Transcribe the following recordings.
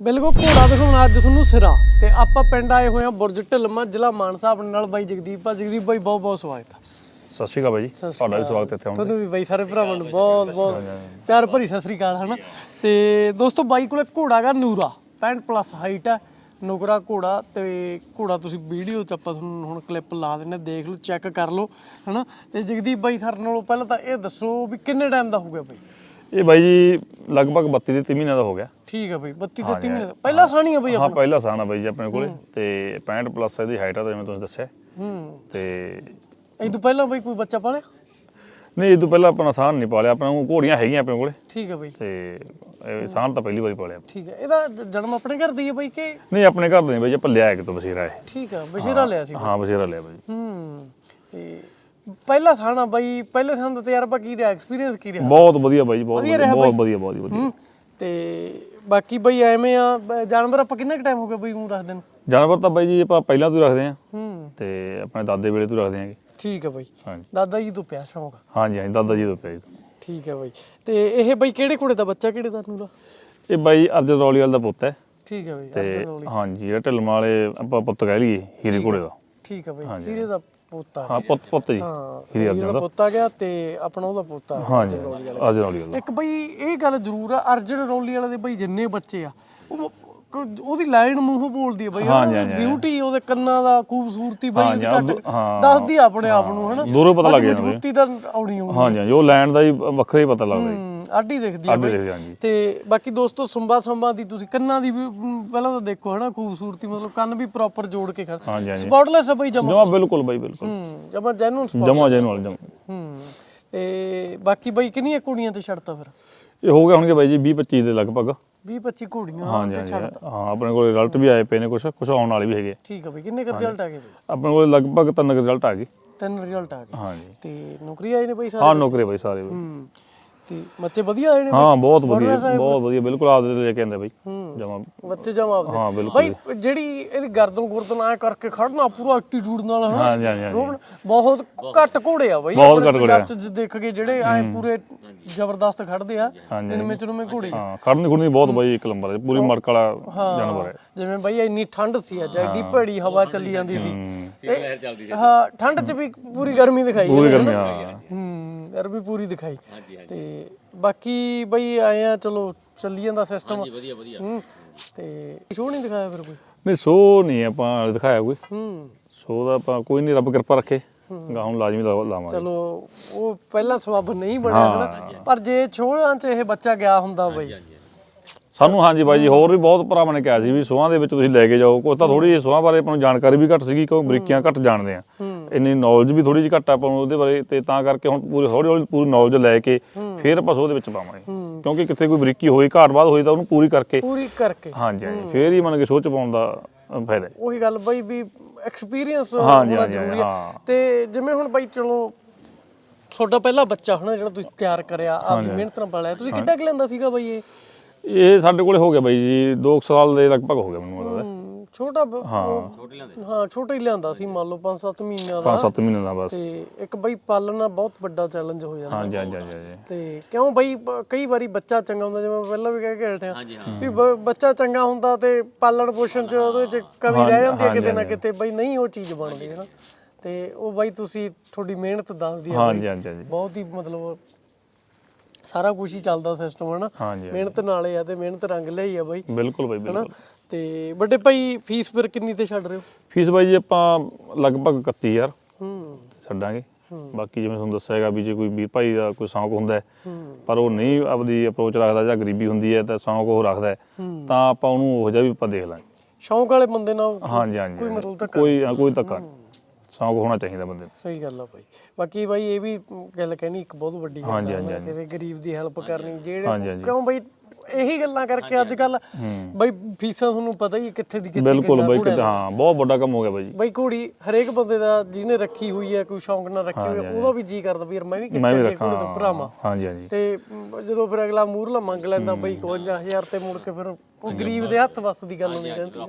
ਬਿਲਕੁਲ ਘੋੜਾ ਦਿਖਾਉਣਾ ਅੱਜ ਤੁਹਾਨੂੰ ਸਿਰਾ। ਤੇ ਆਪਾਂ ਪਿੰਡ ਆਏ ਹੋਏ ਆ ਬੁਰਜ ਢਿਲਮਾ ਜ਼ਿਲ੍ਹਾ ਮਾਨਸਾ ਆਪਣੇ ਨਾਲ ਬਾਈ ਜਗਦੀਪ ਆ। ਜਗਦੀਪ ਬਾਈ ਬਹੁਤ ਬਹੁਤ ਸਵਾਗਤ ਆ। ਸਤਿ ਸ਼੍ਰੀ ਅਕਾਲ ਬਾਈ ਜੀ। ਤੁਹਾਡਾ ਵੀ ਸਵਾਗਤ ਇੱਥੇ ਤੁਹਾਨੂੰ ਵੀ ਬਾਈ ਸਾਰੇ ਭਰਾਵਾਂ ਨੂੰ ਬਹੁਤ ਬਹੁਤ ਪਿਆਰ ਭਰੀ ਸਤਿ ਸ੍ਰੀ ਅਕਾਲ ਹਨਾ? ਤੇ ਦੋਸਤੋ ਬਾਈ ਕੋਲੇ ਘੋੜਾ ਗਾ ਨੂਰਾ। 65 ਪਲੱਸ ਹਾਈਟ ਹੈ ਨੁਕਰਾ ਘੋੜਾ। ਤੇ ਘੋੜਾ ਤੁਸੀਂ ਵੀਡੀਓ ਚ ਆਪਾਂ ਤੁਹਾਨੂੰ ਹੁਣ ਕਲਿੱਪ ਲਾ ਦਿੰਨੇ ਦੇਖ ਲਓ ਚੈੱਕ ਕਰ ਲਓ ਹਨਾ? ਤੇ ਜਗਦੀਪ ਬਾਈ ਸਰ ਨਾਲੋਂ ਪਹਿਲਾਂ ਤਾਂ ਇਹ ਦੱਸੋ ਵੀ ਕਿੰਨੇ ਟਾਈਮ ਦਾ ਹੋ ਗਿਆ ਬਾਈ? ਇਹ ਬਾਈ ਜੀ ਲਗਭਗ 32 ਦੇ 3 ਮਹੀਨਿਆਂ ਦਾ ਹੋ ਗਿਆ। ਠੀਕ ਹੈ ਬਾਈ 32 ਤੇ 3 ਮਹੀਨੇ ਦਾ ਪਹਿਲਾ ਸਾਣੀ ਆ ਬਾਈ ਹਾਂ ਪਹਿਲਾ ਆ ਬਾਈ ਜੀ ਆਪਣੇ ਕੋਲੇ ਤੇ 65 ਪਲੱਸ ਇਹਦੀ ਹਾਈਟ ਆ ਜਿਵੇਂ ਤੁਸੀਂ ਦੱਸਿਆ। ਹੂੰ। ਤੇ ਇਹ ਤੋਂ ਪਹਿਲਾਂ ਬਾਈ ਕੋਈ ਬੱਚਾ ਪਾਲਿਆ? ਨਹੀਂ ਇਹ ਤੋਂ ਪਹਿਲਾਂ ਆਪਣਾ ਸਾਨ ਨਹੀਂ ਪਾਲਿਆ ਆਪਣੇ ਕੋਲ ਘੋੜੀਆਂ ਹੈਗੀਆਂ ਆਪਣੇ ਕੋਲੇ। ਠੀਕ ਹੈ ਬਾਈ। ਤੇ ਇਹ ਸਾਨ ਤਾਂ ਪਹਿਲੀ ਵਾਰੀ ਪਾਲਿਆ ਠੀਕ ਹੈ ਇਹਦਾ ਜਨਮ ਆਪਣੇ ਘਰ ਦੀ ਹੈ ਬਾਈ ਕਿ ਨਹੀਂ ਆਪਣੇ ਘਰ ਦੇ ਨਹੀਂ ਬਾਈ ਜੀ ਆਪਾਂ ਲਿਆ ਇੱਕ ਤੋਂ ਬਸ਼ੀਰਾ ਇਹ। ਠੀਕ ਆ ਬਸ਼ੀਰਾ ਲਿਆ ਸੀ ਹਾਂ ਬਸ਼ੀਰਾ ਲਿਆ ਬਾਈ। ਹੂੰ ਤੇ ਪਹਿਲਾ ਸਾਣਾ ਬਾਈ ਪਹਿਲੇ ਸਾਣ ਦਾ ਤਜਰਬਾ ਕੀ ਰਿਹਾ ਐਕਸਪੀਰੀਅੰਸ ਕੀ ਰਿਹਾ? ਬਹੁਤ ਵਧੀਆ ਬਾਈ ਬਹੁਤ ਵਧੀਆ ਬਹੁਤ ਵਧੀਆ ਬਹੁਤ ਵਧੀਆ। ਹੂੰ ਤੇ ਬਾਕੀ ਬਾਈ ਐਵੇਂ ਆ ਬ- ਜਾਨਵਰ ਆਪਾਂ ਕਿੰਨਾ ਕੁ ਟਾਈਮ ਹੋ ਗਿਆ ਬਾਈ ਨੂੰ ਰੱਖਦੇ ਨੂੰ? ਜਾਨਵਰ ਤਾਂ ਬਾਈ ਜੀ ਆਪਾਂ ਪਹਿਲਾਂ ਤੋਂ ਹੀ ਰੱਖਦੇ ਆਂ। ਹੂੰ। ਤੇ ਆਪਣੇ ਦਾਦੇ ਵੇਲੇ ਤੋਂ ਰੱਖਦੇ ਆਂਗੇ ਠੀਕ ਹੈ ਬਾਈ। ਹਾਂਜੀ। ਦਾਦਾ ਜੀ ਤੋਂ ਪਿਆ ਸ਼ੌਂਕ। ਹਾਂਜੀ ਹਾਂਜੀ ਦਾਦਾ ਜੀ ਤੋਂ ਪਿਆ ਜੀ। ਠੀਕ ਹੈ ਬਾਈ। ਤੇ ਇਹ ਬਾਈ ਕਿਹੜੇ ਘੋੜੇ ਦਾ ਬੱਚਾ ਕਿਹੜੇ ਦਾ ਨੂਰਾ ਇਹ ਬਾਈ ਅਰਜਨ ਰੌਲੀਵਾਲ ਦਾ ਪੁੱਤ ਹੈ। ਠੀਕ ਹੈ ਬਾਈ ਤੇ ਅਰਜਨ ਰੌਲੀ। ਹਾਂਜੀ ਜਿਹੜਾ ਢਿਲਮਾਂ ਵਾਲੇ ਆਪਾਂ ਪੁੱਤ ਕਹਿ ਲਈਏ ਹੀਰੇ ਘੋੜੇ ਦਾ। ਠੀਕ ਹੈ ਬਾਈ। ਹੀਰੇ ਦਾ ਪੋਤਾ ਹਾਂ ਪੁੱਤ ਪੁੱਤ ਜੀ। ਹਾਂ ਹੀਰੇ ਹੀਰੇ ਦਾ। ਪੋਤਾ ਗਿਆ ਤੇ ਆਪਣਾ ਉਹਦਾ ਪੋਤਾ ਹਾਂਜੀ ਅਰਜਨ ਰੌਲੀ ਵਾਲਾ। ਅਰਜਨ ਇੱਕ ਬਈ ਇਹ ਗੱਲ ਜ਼ਰੂਰ ਆ ਅਰਜਨ ਰੌਲੀ ਵਾਲੇ ਦੇ ਬਈ ਜਿੰਨੇ ਬੱਚੇ ਆ ਉਹ ਕ- ਉਹਦੀ ਲਾਈਨ ਮੂੰਹੋਂ ਬੋਲਦੀ ਹੈ ਬਈ ਬਿਊਟੀ ਉਹਦੇ ਕੰਨਾਂ ਦਾ ਖੂਬਸੂਰਤੀ ਬਈ ਹਾਂਜੀ, ਘੱਟ ਹਾਂ। ਦੱਸਦੀ ਆ ਆਪਣੇ ਆਪ ਨੂੰ ਹਨਾ। ਦੂਰੋਂ ਪਤਾ ਲੱਗ ਜਾਂਦਾ ਮਜ਼ਬੂਤੀ ਤਾਂ ਆਉਣੀ ਹਾਂਜੀ ਹਾਂਜੀ ਉਹ ਲੈਂਡ ਦਾ ਹੀ ਵੱਖਰਾ ਹੀ ਪਤਾ ਲੱਗਦਾ ਜੀ। ਹੂੰ, ਆਡੀ ਦਿਖਦੀ ਆ ਅੱਡ ਬਈ। ਦੇਖਦੇ ਹਾਂਜੀ। ਤੇ ਬਾਕੀ ਦੋਸਤੋ ਸੁੰਬਾ ਸੰਬਾ ਦੀ ਤੁਸੀਂ ਕੰਨਾਂ ਦੀ ਵੀ ਪਹਿਲਾਂ ਤਾਂ ਦੇਖੋ ਹਨਾ ਖੂਬਸੂਰਤੀ ਮਤਲਬ ਕੰਨ ਵੀ ਪ੍ਰੋਪਰ ਜੋੜ ਕੇ ਖੜ ਹਾਂਜੀ ਹਾਂਜੀ। ਸਪੌਟਲੈਸ ਆ ਬਈ ਜਮਾ। ਜਮਾ ਬਿਲਕੁਲ ਬਾਈ ਬਿਲਕੁਲ। ਹੂੰ ਜਮਾ ਜੈਨੂਨ ਜਮਾ ਜੈਨ ਵਾਲੇ ਜਮਾ। ਹੂੰ ਤੇ ਬਾਕੀ ਬਈ ਕਿੰਨੀਆਂ ਕੁੜੀਆਂ ਤੇ ਛੱਡਤਾ ਫਿਰ? ਇਹ ਹੋ ਗਿਆ ਹੋਣਗੇ ਬਾਈ ਜੀ 20 25 ਦੇ ਲਗਭਗ। 20 25 ਘੋੜੀਆਂ ਹਾਂਜੀ ਤੇ ਹਾਂਜੀ ਛੱਡਤਾ। ਹਾਂ ਆਪਣੇ ਕੋਲ ਰਿਜ਼ਲਟ ਵੀ ਆਏ ਪਏ ਨੇ ਕੁਝ ਕੁਝ ਆਉਣ ਵਾਲੇ ਵੀ ਹੈਗੇ। ਠੀਕ ਆ ਬਈ ਕਿੰਨੇ ਕਰ ਰਿਜ਼ਲਟ ਆ ਗਏ ਬਈ? ਆਪਣੇ ਕੋਲ ਲਗਭਗ ਤਿੰਨ ਰਿਜ਼ਲਟ ਆ ਗਏ। ਤਿੰਨ ਰਿਜ਼ਲਟ ਆ ਗਏ। ਹਾਂਜੀ। ਤੇ ਨੌਕਰੀ ਆਏ ਨੇ ਬਈ ਸਾਰੇ ਹਾਂ ਨੌਕਰੀ ਬਾਈ ਸਾਰੇ ਬਾਈ। ਹੂੰ। ਤੇ ਬੱਚੇ ਵਧੀਆ ਆਏ ਨੇ ਹਾਂ ਬਹੁਤ ਵਧੀਆ ਬਹੁਤ ਵਧੀਆ ਬਿਲਕੁਲ ਆਪਦੇ ਤੇ ਲੈ ਕੇ ਆਂਦੇ ਬਾਈ। ਜਮਾ। ਬੱਚੇ ਜਮਾ ਆਪਦੇ ਹਾਂ ਬਿਲਕੁਲ ਬਈ ਜਿਹੜੀ ਇਹਦੀ ਗਰਦਨ ਗੁਰਦਨ ਆ ਕਰਕੇ ਖੜਨਾ ਪੂਰਾ ਐਟੀਟਿਊਡ ਨਾਲ ਹਾਂਜੀ ਹਾਂਜੀ ਰੋਬਨ ਬਹੁਤ ਘੱਟ ਘੋੜੇ ਆ ਬਈ ਬਹੁਤ ਘੱਟ ਘੋੜੇ ਆ। ਦੇਖ ਕੇ ਜਿਹੜੇ ਐ ਪੂਰੇ ਜ਼ਬਰਦਸਤ ਖੜਦੇ ਆ। ਇਨਮੇ ਚਨਮੇ ਘੋੜੇ। ਹਾਂ ਖੜਨੀ ਖੁੜਨੀ ਬਹੁਤ ਬਾਈ ਇੱਕ ਨੰਬਰ ਹੈ ਪੂਰੀ ਮੜਕ ਵਾਲਾ ਜਾਨਵਰ ਹੈ ਜਿਵੇਂ ਬਈ ਇੰਨੀ ਠੰਡ ਸੀ ਅੱਜ ਐਡੀ ਭੜੀ ਹਵਾ ਚੱਲੀ ਜਾਂਦੀ ਸੀ। ਹੂੰ। ਹਾਂ ਠੰਡ 'ਚ ਵੀ ਪੂਰੀ ਗਰਮੀ ਦਿਖਾਈ ਪੂਰੀ ਗਰਮੀ ਹਨਾ? ਹਾਂ। ਗਰਮੀ ਪੂਰੀ ਦਿਖਾਈ। ਤੇ ਬਾਕੀ ਬਈ ਆਏ ਆ ਚਲੋ ਚੱਲੀ ਜਾਂਦਾ ਸਿਸਟਮ ਵਧੀਆ ਵਧੀਆ। ਹੂੰ ਤੇ ਸ਼ੋਅ ਨਹੀਂ ਦਿਖਾਇਆ ਫਿਰ ਕੋਈ? ਨਹੀਂ ਸੋ ਨਹੀਂ ਆਪਾਂ ਦਿਖਾਇਆ ਕੋਈ। ਹੂੰ। ਸੋ ਦਾ ਆਪਾਂ ਕੋਈ ਨਹੀਂ ਰੱਬ ਕਿਰਪਾ ਰੱਖੇ। ਗਾਉਂ ਲਾਜ਼ਮੀ ਲਾ- ਲਾਵਾਂਗੇ। ਚਲੋ ਉਹ ਪਹਿਲਾਂ ਸਬੱਬ ਨਹੀਂ ਬਣਿਆ ਹਨਾ। ਪਰ ਜੇ ਛੋੜਾਂ 'ਚ ਇਹ ਬੱਚਾ ਗਿਆ ਹੁੰਦਾ ਬਈ। ਸਾਨੂੰ ਹਾਂਜੀ ਬਾਈ ਜੀ ਹੋਰ ਵੀ ਬਹੁਤ ਭਰਾਵਾਂ ਨੇ ਕਿਹਾ ਸੀ ਵੀ ਸੋਹਾਂ ਦੇ ਵਿੱਚ ਤੁਸੀਂ ਲੈ ਕੇ ਜਾਓ। ਕੁਝ ਤਾਂ ਥੋੜੀ ਜਿਹੀ ਸੋਹਾਂ ਬਾਰੇ ਆਪਾਂ ਨੂੰ ਜਾਣਕਾਰੀ ਵੀ ਘੱਟ ਸੀਗੀ ਕਿਉਂ ਬਰੀਕੀਆਂ ਘੱਟ ਜਾਣਦੇ ਆ। ਇੰਨੀ ਨੌਲੇਜ ਵੀ ਥੋੜੀ ਜਿਹੀ ਘੱਟ ਆਪਾਂ ਨੂੰ ਉਹਦੇ ਬਾਰੇ ਤੇ ਤਾਂ ਕਰਕੇ ਹੁਣ ਪੂਰੀ ਹੌਲੀ ਹੌਲੀ ਪੂਰੀ ਨੌਲੇਜ ਲੈ ਕੇ ਫਿਰ ਆਪਾਂ ਸੋਹ ਦੇ ਵਿੱਚ ਪਾਵਾਂਗੇ। ਕਿਉਂਕਿ ਕਿਤੇ ਕੋਈ ਬਰੀਕੀ ਹੋਈ ਘਾਟ ਬਾਅਦ ਹੋਈ ਤਾਂ ਉਹਨੂੰ ਪੂਰੀ ਕਰਕੇ। ਪੂਰੀ ਕਰਕੇ। ਹਾਂਜੀ ਹਾਂਜੀ। ਫਿਰ ਹੀ ਮੰਨ ਕੇ ਸੋਚ ਪਾਉਣ ਦਾ ਫਾਇਦਾ ਹੈ। ਉਹੀ ਗੱਲ ਬਈ ਵੀ ਐਕਸਪੀਰੀਅੰਸ ਹੋਣਾ ਜ਼ਰੂਰੀ ਹਾਂ। ਤੇ ਜਿਵੇਂ ਹੁਣ ਬਈ ਚਲੋ ਤੁਹਾਡਾ ਪਹਿਲਾ ਬੱਚਾ ਹਨਾ ਜਿਹੜਾ ਤੁਸੀਂ ਤਿਆਰ ਕਰਿਆ ਆਪਦੀ ਮਿਹਨਤ ਨਾਲ ਪਾਲਿਆ ਤੁਸੀਂ ਕਿੱਡਾ ਕੁ ਲੈਂਦਾ ਸੀਗਾ ਬਈ ਇਹ? ਇਹ ਸਾਡੇ ਕੋਲੇ ਹੋ ਗਿਆ ਬਾਈ ਜੀ 2 ਸਾਲ ਦੇ ਲਗਭਗ ਹੋ ਗਿਆ ਮੈਨੂੰ ਲੱਗਦਾ। ਛੋਟਾ ਬ- ਉਹ- ਹਾਂ ਛੋਟਾ ਹੀ ਲਿਆਂਦਾ ਸੀ ਮੰਨ ਲਓ 5-7 ਮਹੀਨਿਆਂ ਦਾ। 5-7 ਮਹੀਨੇ ਦਾ ਬਸ। ਤੇ ਇੱਕ ਬਈ ਪਾਲਣਾ ਬਹੁਤ ਵੱਡਾ ਚੈਲੰਜ ਹੋ ਜਾਂਦਾ। ਹਾਂਜੀ ਹਾਂਜੀ ਹਾਂਜੀ ਹਾਂਜੀ। ਤੇ ਕਿਉਂ ਬਈ ਬ- ਕਈ ਵਾਰੀ ਬੱਚਾ ਚੰਗਾ ਹੁੰਦਾ ਜਿਵੇਂ ਮੈਂ ਪਹਿਲਾਂ ਵੀ ਕਹਿ ਕੇ ਹਟਿਆ। ਵੀ ਬ- ਬੱਚਾ ਚੰਗਾ ਹੁੰਦਾ ਤੇ ਪਾਲਣ ਪੋਸ਼ਣ ਚ ਉਹਦੇ ਵਿੱਚ ਕਮੀ ਰਹਿ ਜਾਂਦੀ ਹੈ ਕਿਤੇ ਨਾ ਕਿਤੇ। ਬਈ ਨਹੀਂ ਉਹ ਚੀਜ਼ ਬਣਦੀ ਹੈ ਨਾ। ਤੇ ਉਹ ਬਈ ਤੁਸੀਂ ਤੁਹਾਡੀ ਮਿਹਨਤ ਦੱਸਦੀ ਹੈ ਹਾਂਜੀ ਹਾਂਜੀ ਹਾਂਜੀ। ਬਹੁਤ ਹੀ ਮਤਲਬ ਸਾਰਾ ਕੁਝ ਹੀ ਚੱਲਦਾ ਸਿਸਟਮ ਹੈ ਨਾ। ਹਾਂਜੀ ਮਿਹਨਤ ਨਾਲੇ ਆ ਤੇ ਮਿਹਨਤ ਰੰਗ ਲਈ ਆ ਬਈ। ਬਿਲਕੁਲ ਬਾਈ ਬਿਲਕੁਲ। ਤੇ ਵੱਡੇ ਭਾਈ ਫੀਸ ਫਿਰ ਕਿੰਨੀ ਤੇ ਛੱਡ ਰਹੇ ਹੋ? ਫੀਸ ਬਾਈ ਜੀ ਆਪਾਂ ਲਗਭਗ 31000 ਹੂੰ। ਛੱਡਾਂਗੇ। ਬਾਕੀ ਜਿਵੇਂ ਤੁਹਾਨੂੰ ਦੱਸਿਆ ਹੈਗਾ ਵੀ ਜੇ ਕੋਈ ਵੀਰ ਭਾਈ ਦਾ ਕੋਈ ਸ਼ੌਂਕ ਹੁੰਦਾ ਹੈ, ਪਰ ਉਹ ਨਹੀਂ ਆਪਦੀ ਅਪਰੋਚ ਰੱਖਦਾ ਜਾਂ ਗਰੀਬੀ ਹੁੰਦੀ ਹੈ ਤਾਂ ਸ਼ੌਂਕ ਉਹ ਰੱਖਦਾ ਹੈ, ਤਾਂ ਆਪਾਂ ਉਹਨੂੰ ਉਹ ਜਿਹਾ ਵੀ ਆਪਾਂ ਦੇਖ ਲਾਂਗੇ। ਸ਼ੌਂਕ ਵਾਲੇ ਬੰਦੇ ਨਾਲ ਹਾਂਜੀ ਹਾਂਜੀ ਕੋਈ ਮਤਲਬ ਧੱਕਾ ਕੋਈ ਹਾਂ, ਕੋਈ ਧੱਕਾ ਨਹੀਂ। ਸ਼ੌਂਕ ਹੋਣਾ ਚਾਹੀਦਾ ਬੰਦੇ ਨੂੰ। ਸਹੀ ਗੱਲ ਆ ਭਾਈ ਬਾਕੀ ਭਾਈ ਇਹ ਵੀ ਗੱਲ ਕਹਿਣੀ ਇੱਕ ਬਹੁਤ ਵੱਡੀ ਗੱਲ ਹਾਂਜੀ, ਹੈ ਹਾਂਜੀ, ਕਿਸੇ ਗਰੀਬ ਦੀ ਹੈਲਪ ਕਰਨੀ। ਹਾਂਜੀ, ਜਿਹੜੇ ਹਾਂਜੀ। ਕਿਉਂ ਭਾਈ ਇਹੀ ਗੱਲਾਂ ਕਰਕੇ ਅੱਜ ਕੱਲ ਭਾਈ ਫੀਸਾਂ ਤੁਹਾਨੂੰ ਪਤਾ ਹੀ ਹੈ ਕਿੱਥੇ ਦੀ ਕਿੱਥੇ ਬਿਲਕੁਲ ਬਾਈ ਕਿਤੇ ਦਾ। ਹਾਂ ਬਹੁਤ ਵੱਡਾ ਕੰਮ ਹੋ ਗਿਆ ਬਾਈ ਬਾਈ ਘੋੜੀ ਹਰੇਕ ਬੰਦੇ ਦਾ ਜਿਹਨੇ ਰੱਖੀ ਹੋਈ ਹੈ ਕੋਈ ਸ਼ੌਂਕ ਨਾਲ ਰੱਖੀ ਹੋਈ ਹੈ ਉਹਦਾ ਵੀ ਜੀ ਕਰਦਾ ਵੀ ਯਾਰ ਮੈਂ ਵੀ ਕਿਸੇ ਰੱਖਾਂ ਘੋੜੇ ਤੋਂ ਭਰਾਵਾਂ। ਹਾਂਜੀ ਹਾਂਜੀ। ਤੇ ਜਦੋਂ ਫਿਰ ਅਗਲਾ ਮੂਰਲਾ ਮੰਗ ਲੈਂਦਾ ਬਈ 51000 ਤੇ ਮੁੜ ਕੇ ਫਿਰ ਉਹ ਗਰੀਬ ਦੇ ਹੱਥ ਵੱਸ ਦੀ ਗੱਲ ਨਹੀਂ ਰਹਿੰਦੀ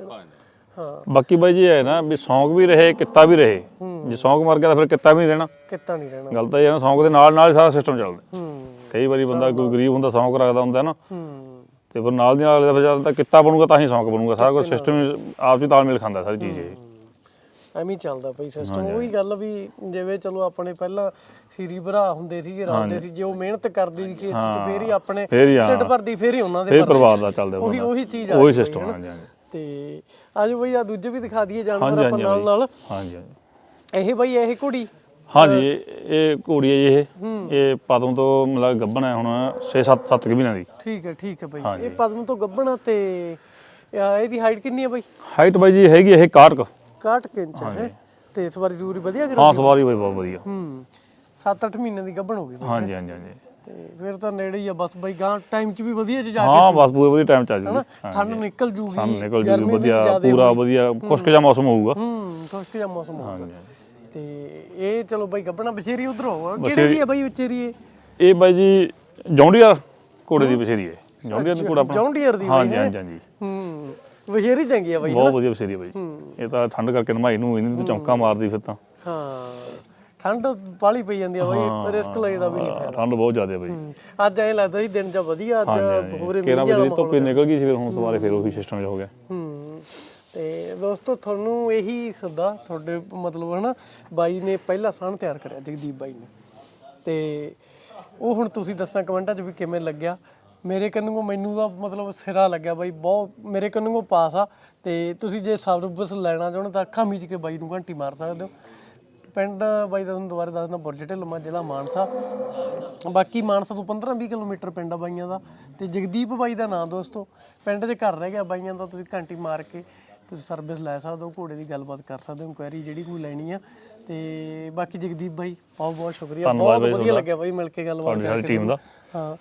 ਬਾਕੀ ਬਾਈ ਜੀ ਹੈ ਨਾ ਵੀ ਸ਼ੌਂਕ ਵੀ ਰਹੇ ਕਿੱਤਾ ਵੀ ਰਹੇ। ਜੇ ਸ਼ੌਂਕ ਮਰ ਗਿਆ ਤਾਂ ਫਿਰ ਕਿੱਤਾ ਵੀ ਨਹੀਂ ਰਹਿਣਾ। ਕਿੱਤਾ ਨਹੀਂ ਰਹਿਣਾ। ਗੱਲ ਤਾਂ ਇਹ ਹੈ ਨਾ, ਸ਼ੌਂਕ ਦੇ ਨਾਲ ਨਾਲ ਹੀ ਸਾਰਾ ਸਿਸਟਮ ਚੱਲਦਾ। ਹੂੰ। ਕਈ ਵਾਰੀ ਬੰਦਾ ਕੋਈ ਗਰੀਬ ਹੁੰਦਾ ਸ਼ੌਂਕ ਰੱਖਦਾ ਹੁੰਦਾ ਨਾ। ਹੂੰ। ਤੇ ਫਿਰ ਨਾਲ ਦੀ ਨਾਲ ਦਾ ਜਦ ਤੱਕ ਕਿੱਤਾ ਬਣੂਗਾ ਤਾਂ ਹੀ ਸ਼ੌਂਕ ਬਣੂਗਾ ਸਾਰਾ ਕੁਝ ਸਿਸਟਮ ਆਪ ਚ ਤਾਲਮੇਲ ਖਾਂਦਾ ਸਾਰੀ ਚੀਜ਼ ਇਹ। ਐਵੇਂ ਹੀ ਚੱਲਦਾ ਪਈ ਸਿਸਟਮ ਉਹੀ ਗੱਲ ਵੀ ਜਿਵੇਂ ਚਲੋ ਆਪਣੇ ਪਹਿਲਾਂ ਸੀਰੀ ਭਰਾ ਹੁੰਦੇ ਸੀਗੇ ਰਲਦੇ ਸੀ ਜੇ ਉਹ ਮਿਹਨਤ ਕਰਦੀ ਸੀ ਖੇਤ 'ਚ ਫੇਰ ਹੀ ਆਪਣੇ ਹੀ ਹਾਂ। ਢਿੱਡ ਭਰਦੀ ਫੇਰ ਹੀ ਉਹਨਾਂ ਦੇ ਫੇਰ। ਪਰਿਵਾਰ ਦਾ ਚੱਲਦਾ ਉਹੀ ਉਹੀ ਚੀਜ਼ ਆ ਉਹੀ ਸਿਸਟਮ ਹਾਂਜੀ ਤੇ ਆਜੋ ਬਈ ਆ ਦੂਜੇ ਵੀ ਦਿਖਾ ਦਈਏ ਜਾਨਵਰ ਆਪਾਂ ਨਾਲ ਨਾਲ। ਹਾਂਜੀ ਹਾਂਜੀ। ਇਹ ਬਈ ਇਹ ਘੋੜੀ ਹਾਂਜੀ ਇਹ- ਘੋੜੀ ਹੈ ਜੀ ਇਹ। ਇਹ ਪਦਮ ਤੋਂ ਮਤਲਬ ਗੱਭਣ ਹੈ ਹੁਣ 6-7 7 ਕਿ ਮਹੀਨਿਆਂ ਦੀ। ਠੀਕ ਹੈ ਠੀਕ ਹੈ ਬਈ। ਇਹ ਪਦਮ ਤੋਂ ਗੱਭਣਾ ਤੇ ਆ, ਇਹਦੀ ਹਾਈਟ ਕਿੰਨੀ ਹੈ ਬਈ? ਹਾਈਟ ਬਾਈ ਜੀ ਹੈਗੀ ਇਹ 61 61 ਇੰਚ ਹੈ। ਤੇ ਇਸ ਵਾਰੀ ਜ਼ਰੂਰੀ ਵਧੀਆ ਗਿਰ ਹਾਂ ਸਵਾਰੀ ਬਾਈ ਬਹੁਤ ਵਧੀਆ। ਹੂੰ 7-8 ਮਹੀਨੇ ਦੀ ਗੱਭਣ ਹੋ ਗਈ। ਹਾਂਜੀ ਹਾਂਜੀ ਹਾਂਜੀ ਤੇ ਫਿਰ ਤਾਂ ਨੇੜੇ ਹੀ ਆ ਬਸ ਬਈ ਗਾਂ ਟਾਈਮ 'ਚ ਵੀ ਵਧੀਆ 'ਚ ਜਾ ਕੇ ਹਾਂ ਬਸ ਪੂਰੇ ਵਧੀਆ ਟਾਈਮ ਚੱਲ ਜੂਗੀ। ਠੰਡ ਨਿਕਲ ਜੂਗੀ ਸਾਨੂੰ ਨਿਕਲ ਜੂਗੀ ਵਧੀਆ ਪੂਰਾ ਵਧੀਆ ਖੁਸ਼ਕ ਜਿਹਾ ਮੌਸਮ ਹੋਊਗਾ। ਹੂੰ ਖੁਸ਼ਕ ਜਿਹਾ ਮੌਸਮ ਹੋਊਗਾ। ਤੇ ਇਹ ਚਲੋ ਬਈ ਗੱਭਣਾ ਬਛੇਰੀ ਉਧਰ ਹੋ ਕਿਹੜੇ ਦੀ ਹੈ ਬਈ ਬਛੇਰੀ ਇਹ? ਇਹ ਬਾਈ ਜੀ ਜੌਂਡੀਆ ਘੋੜੇ ਦੀ ਬਛੇਰੀ ਹੈ। ਜੌਂਡੀਆ ਦਾ ਘੋੜਾ ਆਪਣਾ। ਜੌਂਡੀਅਰ ਦੀ ਹਾਂਜੀ ਹਾਂਜੀ ਹਾਂਜੀ। ਹੂੰ ਬਛੇਰੀ ਚੰਗੀ ਆ ਬਈ ਬਹੁਤ ਵਧੀਆ ਬਛੇਰੀ ਹੈ ਬਾਈ। ਇਹ ਤਾਂ ਠੰਡ ਕਰਕੇ ਨਮਾਈ ਨੂੰ ਇਹਨੂੰ ਤੇ ਚੌਂਕਾ ਮਾਰਦੀ ਫਿਰ ਤਾਂ। ਹਾਂ ਠੰਡ ਬਾਲੀ ਪਈ ਜਾਂਦੀ ਆ ਬਈ ਰਿਸਕ ਲਈਦਾ ਵੀ ਨਹੀਂ ਫਾਇਦਾ ਠੰਡ ਬਹੁਤ ਜ਼ਿਆਦਾ ਬਾਈ। ਹੂੰ। ਅੱਜ ਐ ਲੱਗਦਾ ਸੀ ਦਿਨ ਜਾਂ ਵਧੀਆ ਅੱਜ ਕਿਹੜਾ ਮੀਂਹ ਵਜੇ ਧੁੱਪੇ ਨਿਕਲ ਗਈ ਸੀ ਫਿਰ ਹੁਣ ਸਵਾਰੇ ਫਿਰ ਉਹੀ ਸਿਸਟਮ ਹੋ ਗਿਆ। ਹੂੰ। ਤੇ ਦੋਸਤੋ, ਤੁਹਾਨੂੰ ਇਹੀ ਸੱਦਾ ਤੁਹਾਡੇ ਮਤਲਬ ਹਨਾ, ਬਾਈ ਨੇ ਪਹਿਲਾ ਸਾਣ ਤਿਆਰ ਕਰਿਆ, ਜਗਦੀਪ ਬਾਈ ਨੇ। ਤੇ ਉਹ ਹੁਣ ਤੁਸੀਂ ਦੱਸਣਾ ਕਮੈਂਟਾਂ 'ਚ ਵੀ ਕਿਵੇਂ ਲੱਗਿਆ। ਮੇਰੇ ਕੰਨੋਂ ਮੈਨੂੰ ਤਾਂ ਮਤਲਬ ਸਿਰਾ ਲੱਗਿਆ ਬਾਈ, ਬਹੁਤ ਮੇਰੇ ਕੰਨੋਂ ਪਾਸ ਆ। ਤੇ ਤੁਸੀਂ ਜੇ ਸਰਵਿਸ ਲੈਣਾ ਚਾਹੁੰਦੇ ਤਾਂ ਅੱਖਾਂ ਮੀਚ ਕੇ ਬਾਈ ਨੂੰ ਘੰਟੀ ਮਾਰ ਸਕਦੇ ਹੋ। ਪਿੰਡ ਬਾਈ ਦਾ ਤੁਹਾਨੂੰ ਦੁਬਾਰਾ ਦੱਸਣਾ ਬੁਰਜ ਢਿੱਲੋਂ ਜ਼ਿਲ੍ਹਾ ਮਾਨਸਾ। ਬਾਕੀ ਮਾਨਸਾ ਤੋਂ 15-20 ਕਿਲੋਮੀਟਰ ਪਿੰਡ ਆ ਬਾਈਆਂ ਦਾ। ਤੇ ਜਗਦੀਪ ਬਾਈ ਦਾ ਨਾਂ ਦੋਸਤੋ, ਪਿੰਡ 'ਚ ਘਰ ਰਹਿ ਗਿਆ ਬਾਈਆਂ ਦਾ, ਤੁਸੀਂ ਘੰਟੀ ਮਾਰ ਕੇ। ਤੁਸੀਂ ਸਰਵਿਸ ਲੈ ਸਕਦੇ ਹੋ ਘੋੜੇ ਦੀ ਗੱਲਬਾਤ ਕਰ ਸਕਦੇ ਹੋ ਇਨਕੁਆਇਰੀ ਜਿਹੜੀ ਕੋਈ ਲੈਣੀ ਆ। ਤੇ ਬਾਕੀ ਜਗਦੀਪ ਬਾਈ ਬਹੁਤ ਬਹੁਤ ਸ਼ੁਕਰੀਆ ਬਹੁਤ ਵਧੀਆ ਲੱਗਿਆ ਬਾਈ ਮਿਲ ਕੇ ਗੱਲਬਾਤ ਕਰਕੇ ਟੀਮ ਦਾ। ਹਾਂ।